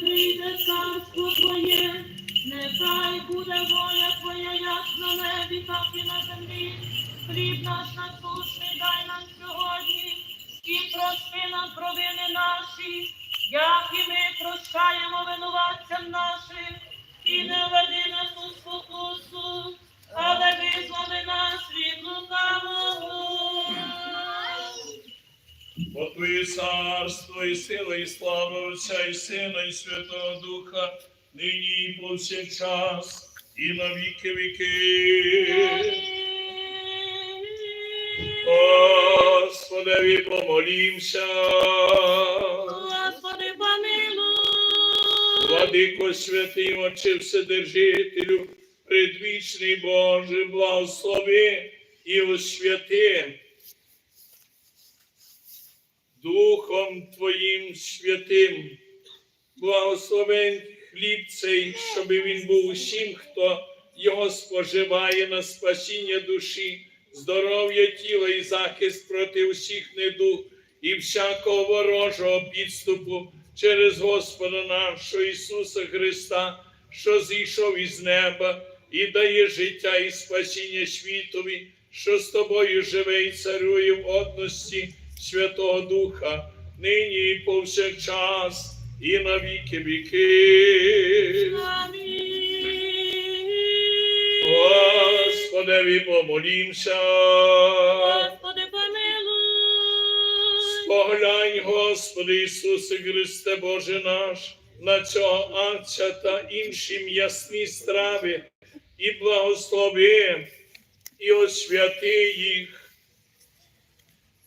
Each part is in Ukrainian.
прийде царство Твоє, нехай буде воля Твоя, як на небі, так і на землі. Хліб наш насущний дай нам сьогодні і прости нам провини наші, як і ми прощаємо винуватцям нашим, і не веди нас у спокусу, але визволи нас від лукавого. Твоє царство, і сила, і слава Отця, і Сина, і Святого Духа, нині і повсякчас, і на віки віки. Господеві помолімся. Господи, помилуй. Владико святий, Отче Вседержителю, предвічний Боже, благослови і освяти Духом Твоїм святим, благослови хліб цей, щоб він був усім, хто його споживає на спасіння душі, здоров'я тіла і захист проти усіх недуг і всякого ворожого підступу через Господа нашого Ісуса Христа, що зійшов із неба і дає життя і спасіння світові, що з тобою живе і царює в одності Святого Духа, нині і повсякчас, і на віки віки. Господеві помолімся. Господи, помилуй. Поглянь, Господи Ісусе Христе Боже наш, на цього акця та інші м'ясні страви, і благослови, і освяти їх.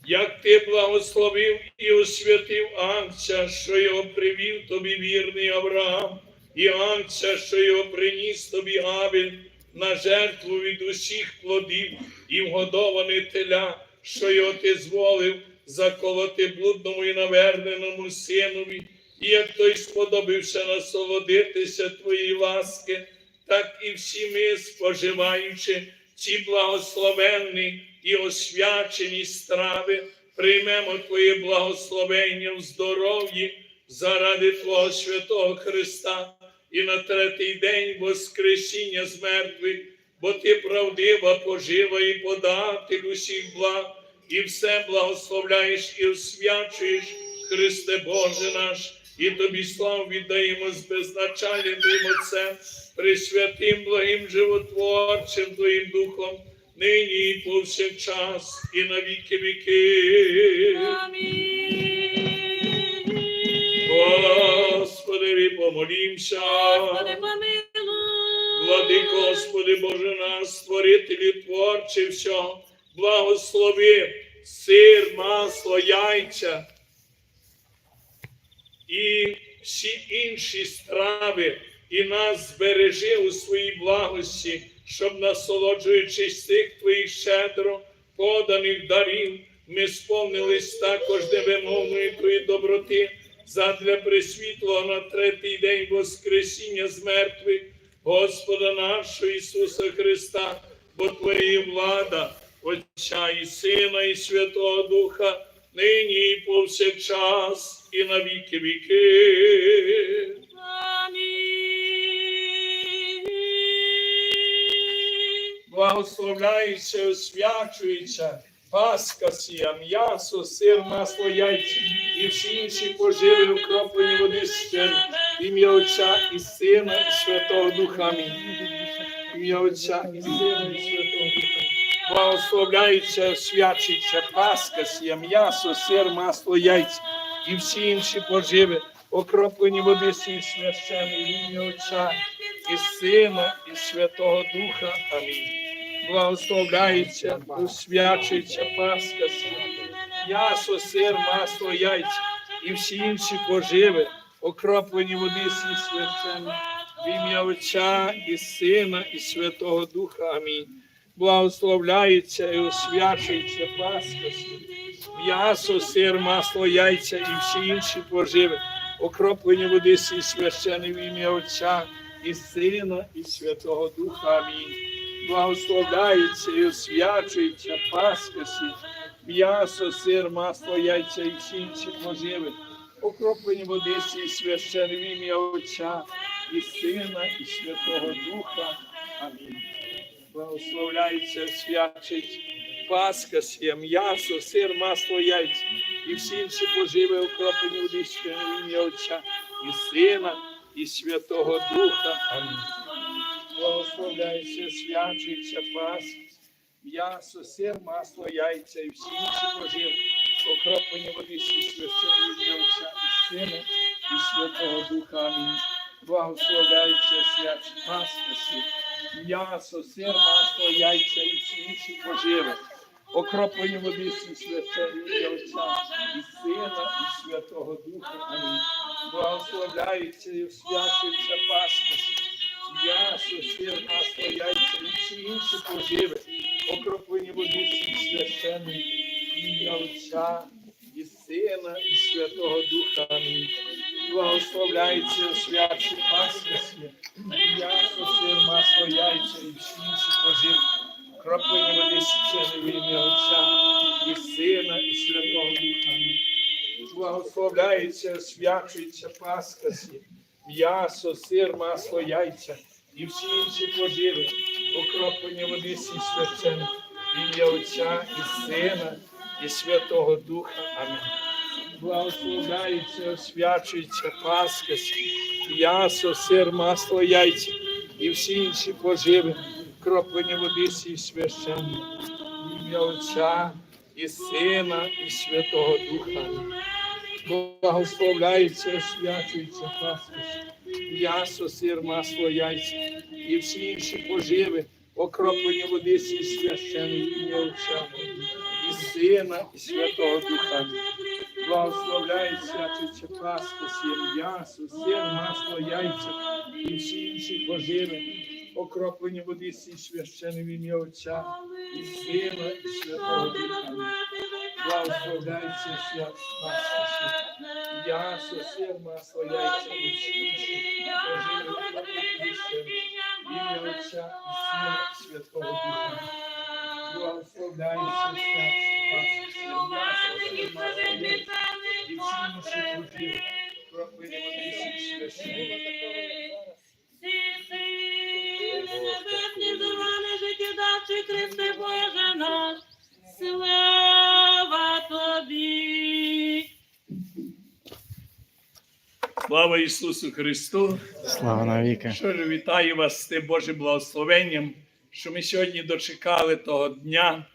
Як ти благословив і освятив Анця, що його привів тобі вірний Авраам, і Анця, що його приніс тобі Авель на жертву від усіх плодів і вгодоване теля, що його ти зволив заколоти блудному і наверненому синові, і як той сподобився насолодитися твоєї ласки, так і всі ми, споживаючи ці благословенні і освячені страви, приймемо Твоє благословення в здоров'ї заради Твого святого Христа. І на третій день Воскресіння з мертвих, бо Ти правдива, пожива і податель усіх благ, і все благословляєш і освячуєш, Христе Боже наш, і Тобі славу віддаємо з безначальним Отцем, присвятим благим животворчим Твоїм Духом, нині і повсякчас, і на віки віки. Господи, помолімся. Господи, помилуй. Владико, Господи Боже наш, створителі творчі всього, благослови сир, масло, яйця і всі інші страви, і нас збережи у своїй благості, щоб, насолоджуючись цих твоїх щедро поданих дарів, ми сповнились також невимовної твої доброти задля присвітлого на третій день Воскресіння з мертвих. Господа нашого Ісуса Христа, бо Твоя влада, Отця і Сина, і Святого Духа, нині і повсякчас, і на віки віки. Амінь. Благословляється, освячується, Пасха сія, м'ясо, сир, масло, яйця і всі інші поживи окроплені води святи. Ім'я Отця і Сина, і Святого Духа. Ім'я Отця і Сина, і Святого Духа. Благословляється, освячується, Пасха сія, м'ясо, сир, масло, яйця і всі інші поживи, окроплені води свій священий, в ім'я Отця і Сина, і Святого Духа. Амінь. Благословляється, освячується Пасха м'ясо, сир, масло, яйця і всі інші поживи, окроплені води свій священні, в ім'я Отця і Сина, і Святого Духа. Амінь. Благословляється і освячується Пасха, м'ясо, сир, масло, яйця і всі інші поживи, окроплені води свій священні в ім'я Отця і Сина, і Святого Духа. Амінь. Благословляється і освячується Пасха, м'ясо, сир, масло, яйця і всі інші поживи, окроплені води свій священні в ім'я Отця і Сина, і Святого Духа. Амінь. Благословляється, свячить Пасха, м'ясо, сир, масло, яйця і всі інші поживи, окроплені води священні в ім'я Отця і Сина, і Святого Духа. Амінь. Благословляється, свячується Пасха, м'ясо, сир, масло, яйця і всі інші поживи, окроплення води всі священні Отця і Сина і Святого Духа. Амінь. Благословляється свячі паскасі, м'ясо, сир, масло, яйця і всі інші поживи. Окроплення води всі священні Отця і Сина і Святого Духа. Амінь. Благословляється і свячується паскасі, м'ясо, сир, масло, яйця і всі інші поживи. Окроплення води всі священні ім'я Отця і Сина, і Святого Духа. Амінь. Благословляється святці Пасхи, м'ясо, сир, масло, яйця і всі інші пожив. Краплення води священне ім'я Отця і Сина, і Святого Духа. Амінь. Благословляється, свячується Пасха, м'ясо, сир, масло, яйця і всі інші поживи. Окроплення води священне в ім'я Отця і Сина, і Святого Духа. Амінь. Благословляється, освячується Пасха, м'ясо, сир, масло, яйця і всі інші поживи, кроплення води всі священні. Ім'я Отця і Сина, і Святого Духа. Благословляється, освячується Пасха, м'ясо, сир, масло, яйця і всі інші поживи, окроплення води всі священні, в ім'я Отця і Сина, і Святого Духа. Благословляється свячиться Пасха, сім м'ясо, сир, масло, яйця і всі інші поживи, окроплені води всі священні в ім'я Отця і Сина, і Святого Духа. Благословляється свят Пасха, м'ясо, сир, масло, яйця і всі інші поживи, окроплені води священні в ім'я Отця і Сина, Святого Духа. Благословляється свят м'ясо, сир, масло, яйця і всі інші поживи, окроплені води всі священні. Христе Боже наш, Слава Ісусу Христу! Слава навіки. Що ж, вітаю вас з тим Божим благословенням, що ми сьогодні дочекали того дня,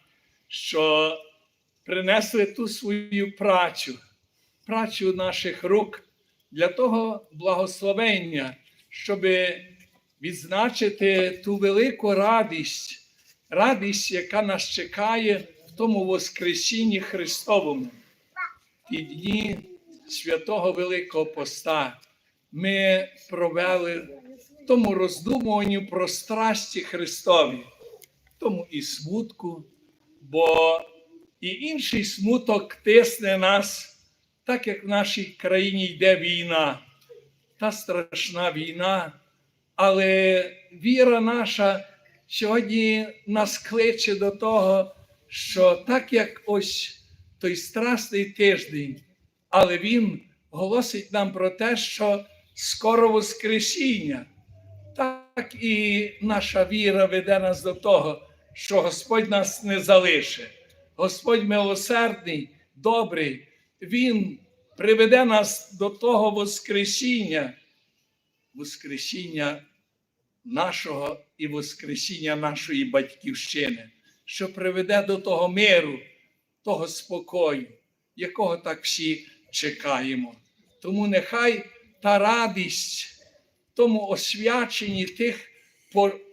що принесли ту свою працю, працю наших рук для того благословення, щоб відзначити ту велику радість, радість, яка нас чекає в тому Воскресінні Христовому. Ті дні святого Великого Поста. Ми провели в тому роздумуванні про страсті Христові, тому і смутку, бо і інший смуток тисне нас, так як в нашій країні йде війна, та страшна війна, але віра наша сьогодні нас кличе до того, що так як ось той страсний тиждень, але він голосить нам про те, що скоро Воскресіння. Так і наша віра веде нас до того, що Господь нас не залишить. Господь милосердний, добрий, Він приведе нас до того Воскресіння, Воскресіння нашого і Воскресіння нашої батьківщини, що приведе до того миру, того спокою, якого так всі чекаємо. Тому нехай та радість тому освяченні тих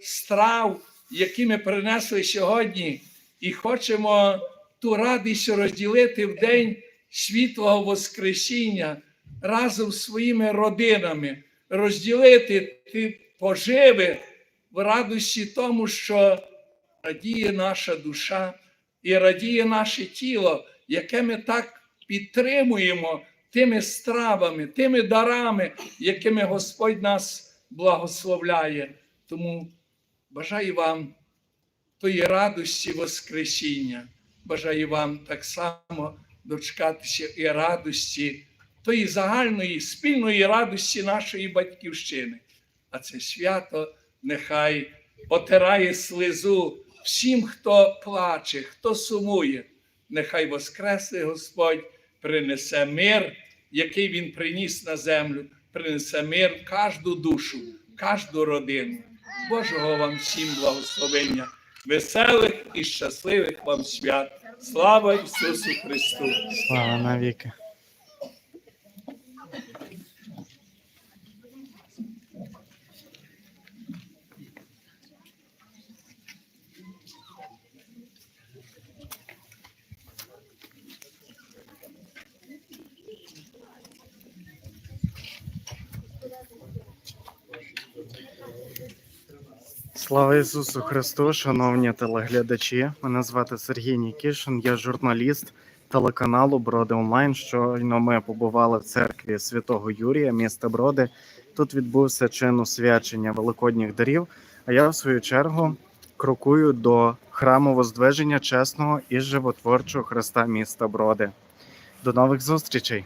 страв, які ми принесли сьогодні, і хочемо ту радість розділити в день світлого Воскресіння разом з своїми родинами, розділити ті поживи в радості тому, що радіє наша душа і радіє наше тіло, яке ми так підтримуємо тими стравами, тими дарами, якими Господь нас благословляє. Тому бажаю вам тої радості Воскресіння. Бажаю вам так само дочекатися і радості, тої загальної спільної радості нашої батьківщини. А це свято нехай отирає слезу всім, хто плаче, хто сумує. Нехай воскресне Господь принесе мир, який Він приніс на землю, принесе мир кожну душу, в кожну родину. Божого вам всім благословення, веселих і щасливих вам свят Слава Ісусу Христу! Слава навіки. Слава Ісусу Христу, шановні телеглядачі. Мене звати Сергій Нікішин, я журналіст телеканалу Броди Онлайн. Щойно ми побували в церкві святого Юрія, міста Броди. Тут відбувся чин освячення великодніх дарів. А я, в свою чергу, крокую до храму Воздвиження чесного і животворчого Христа міста Броди. До нових зустрічей!